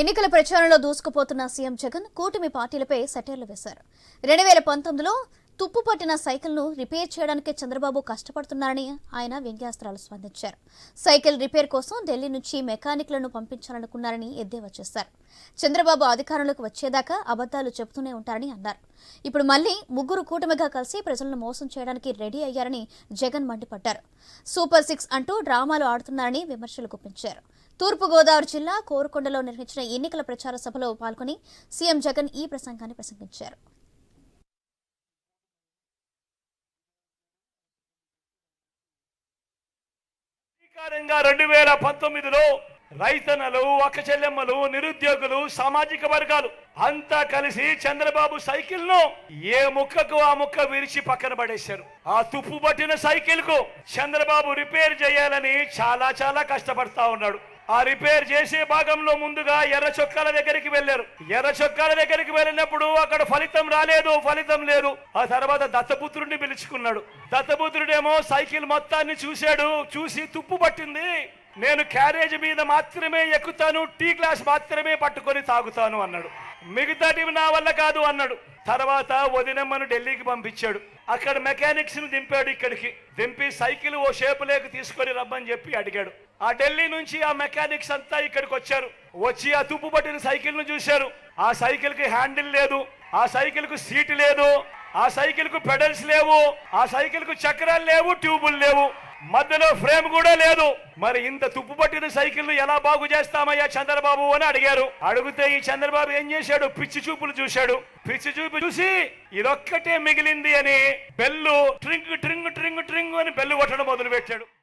ఎన్నికల ప్రచారంలో దూసుకుపోతున్న సీఎం జగన్ కూటమి పార్టీలపై సెటైర్లు వేశారు. రెండు వేల పంతొమ్మిదిలో తుప్పు పట్టిన సైకిల్ను రిపేర్ చేయడానికి చంద్రబాబు కష్టపడుతున్నారని ఆయన వ్యంగ్యాస్త్రాలు స్పందించారు. సైకిల్ రిపేర్ కోసం ఢిల్లీ నుంచి మెకానిక్లను పంపించాలనుకున్నారని ఎద్దేవా చేశారు. చంద్రబాబు అధికారంలోకి వచ్చేదాకా అబద్దాలు చెబుతూనే ఉంటారని అన్నారు. ఇప్పుడు మళ్ళీ ముగ్గురు కూటమిగా కలిసి ప్రజలను మోసం చేయడానికి రెడీ అయ్యారని జగన్ మండిపడ్డారు. సూపర్ సిక్స్ అంటూ డ్రామాలు ఆడుతున్నారని విమర్శలు గుప్పించారు. తూర్పుగోదావరి జిల్లా కోరుకొండలో నిర్మించిన ఎన్నికల ప్రచార సభలో పాల్గొని సీఎం జగన్ ఈ ప్రసంగాన్ని ప్రసంగించారు. రెండు వేల పంతొమ్మిదిలో రైతన్నలు ఒక్క చెల్లెమ్మలు నిరుద్యోగులు సామాజిక వర్గాలు అంతా కలిసి చంద్రబాబు సైకిల్ను ఏ ముక్కకు ఆ ముక్క విరిచి పక్కన పడేశారు. ఆ తుప్పు పట్టిన సైకిల్కు చంద్రబాబు రిపేర్ చేయాలని చాలా చాలా కష్టపడతా ఉన్నాడు. ఆ రిపేర్ చేసే భాగంలో ముందుగా ఎర్ర చొక్కాల దగ్గరికి వెళ్ళారు. ఎర్ర చొక్కాల దగ్గరికి వెళ్ళినప్పుడు అక్కడ ఫలితం రాలేదు ఫలితం లేదు. ఆ తర్వాత దత్తపుత్రుడిని పిలుచుకున్నాడు. దత్తపుత్రుడేమో సైకిల్ మొత్తాన్ని చూశాడు చూసి తుప్పు పట్టింది. నేను క్యారేజ్ మీద మాత్రమే ఎక్కుతాను టీ గ్లాస్ మాత్రమే పట్టుకొని తాగుతాను అన్నాడు. మిగతాటివి నా వల్ల కాదు అన్నాడు. తర్వాత వదినమ్మను ఢిల్లీకి పంపించాడు. అక్కడ మెకానిక్స్ని దింపాడు ఇక్కడికి. దింపి సైకిల్ ఓ షేపు లేక తీసుకొని రమ్మని చెప్పి అడిగాడు. ఆ ఢిల్లీ నుంచి ఆ మెకానిక్స్ అంతా ఇక్కడికి వచ్చారు. వచ్చి ఆ తుప్పు పట్టిన సైకిల్ను చూశారు. ఆ సైకిల్కి హ్యాండిల్ లేదు. ఆ సైకిల్కు సీట్ లేదు. ఆ సైకిల్కు పెడల్స్ లేవు. ఆ సైకిల్కు చక్రాలు లేవు ట్యూబులు లేవు. మధ్యలో ఫ్రేమ్ కూడా లేదు. మరి ఇంత తుప్పు పట్టిన సైకిల్ ఎలా బాగు చేస్తామయ్యా చంద్రబాబు అని అడిగారు. అడిగితే ఈ చంద్రబాబు ఏం చేశాడు? పిచ్చి చూపులు చూశాడు. పిచ్చి చూపు చూసి ఇదొక్కటే మిగిలింది అని బెల్లు ట్రింగ్ ట్రింగ్ ట్రింగ్ ట్రింగ్ అని బెల్లు కొట్టడం మొదలు పెట్టాడు